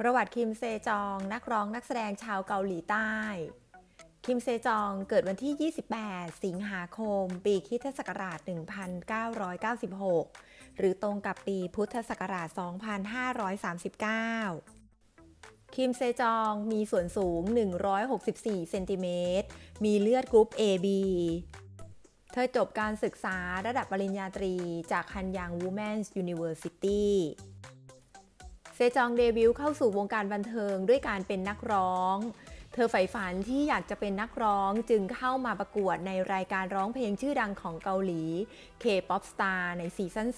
ประวัติคิมเซจองนักร้องนักแสดงชาวเกาหลีใต้ คิมเซจองเกิดวันที่ 28 สิงหาคม ปีคริสตศักราช 1996 หรือตรงกับปีพุทธศักราช 2539คิมเซจองมีส่วนสูง 164 เซนติเมตร มีเลือดกรุ๊ป AB เธอจบการศึกษาระดับปริญญาตรีจากฮันยัง Women's University เซจองเดบิวต์เข้าสู่วงการบันเทิงด้วยการเป็นนักร้อง เธอใฝ่ฝันที่อยากจะเป็นนักร้องจึงเข้ามาประกวดในรายการร้องเพลงชื่อดังของเกาหลี K-POP Star ในซีซั่น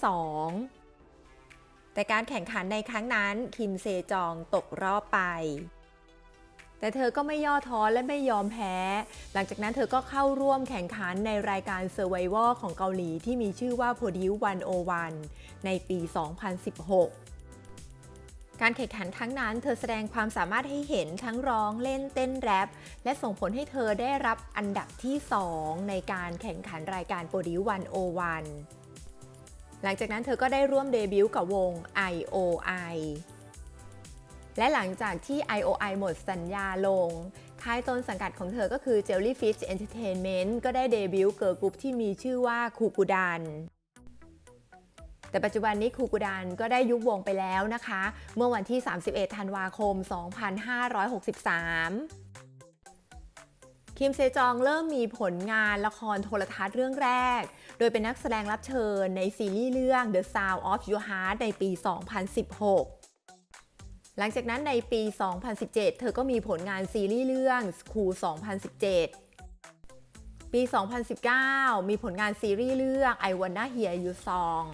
2 แต่การแข่งขันในครั้งนั้นคิมเซจองตกรอบไป แต่เธอก็ไม่ย่อท้อและไม่ยอมแพ้ หลังจากนั้นเธอก็เข้าร่วมแข่งขันในรายการ Survivor ของเกาหลีที่มีชื่อว่า Produce 101 ในปี 2016 การแข่งขันครั้งนั้น เธอแสดงความสามารถให้เห็นทั้งร้องเล่นเต้นแรปและส่งผลให้เธอได้รับอันดับที่ 2 ในการแข่งขันรายการ Produce 101หลังจากนั้นเธอก็ได้ร่วมเดบิวต์กับวง IOI และหลังจากที่ IOI หมดสัญญาลง ค่ายต้นสังกัดของเธอก็คือ Jellyfish Entertainment ก็ได้เดบิวต์เกิร์ลกรุ๊ปที่มีชื่อว่าคูกูดัน แต่ปัจจุบันนี้คูกูดันก็ได้ยุบวงไปแล้วนะคะ เมื่อวันที่ 31 ธันวาคม 2563คิมเซจองเริ่มมีผลงานละครโทรทัศน์เรื่องแรก โดยเป็นนักแสดงรับเชิญในซีรีส์เรื่อง The Sound of Your Heart ในปี 2016 หลังจากนั้นในปี 2017 เธอก็มีผลงานซีรีส์เรื่อง School 2017 ปี 2019 มีผลงานซีรีส์เรื่อง I Wanna Hear You Song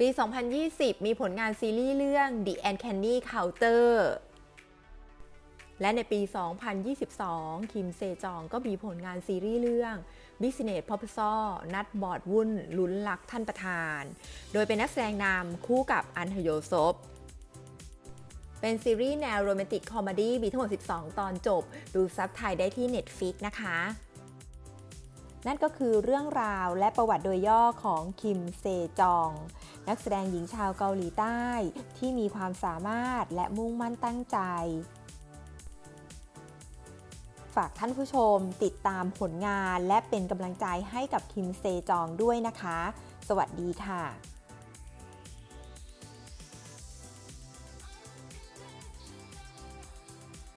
ปี 2020 มีผลงานซีรีส์เรื่อง The Uncanny Counter และในปี 2022 คิมเซจองก็มีผลงานซีรีส์เรื่อง Business Proposal นัดบอร์ดวุ่นลุ้นลักท่านประธาน โดยเป็นนักแสดงนำคู่กับอันฮโยซบเป็นซีรีส์แนวโรแมนติกคอมเมดี้มีทั้งหมด 12 ตอนจบ ดูซับไทยได้ที่ Netflix นะคะ นั่นก็คือเรื่องราวและประวัติโดยย่อของคิมเซจอง นักแสดงหญิงชาวเกาหลีใต้ ที่มีความสามารถและมุ่งมั่นตั้งใจ ฝากท่านผู้ชมติดตามผลงานและเป็นกำลังใจให้กับคิมเซจองด้วยนะคะ สวัสดีค่ะ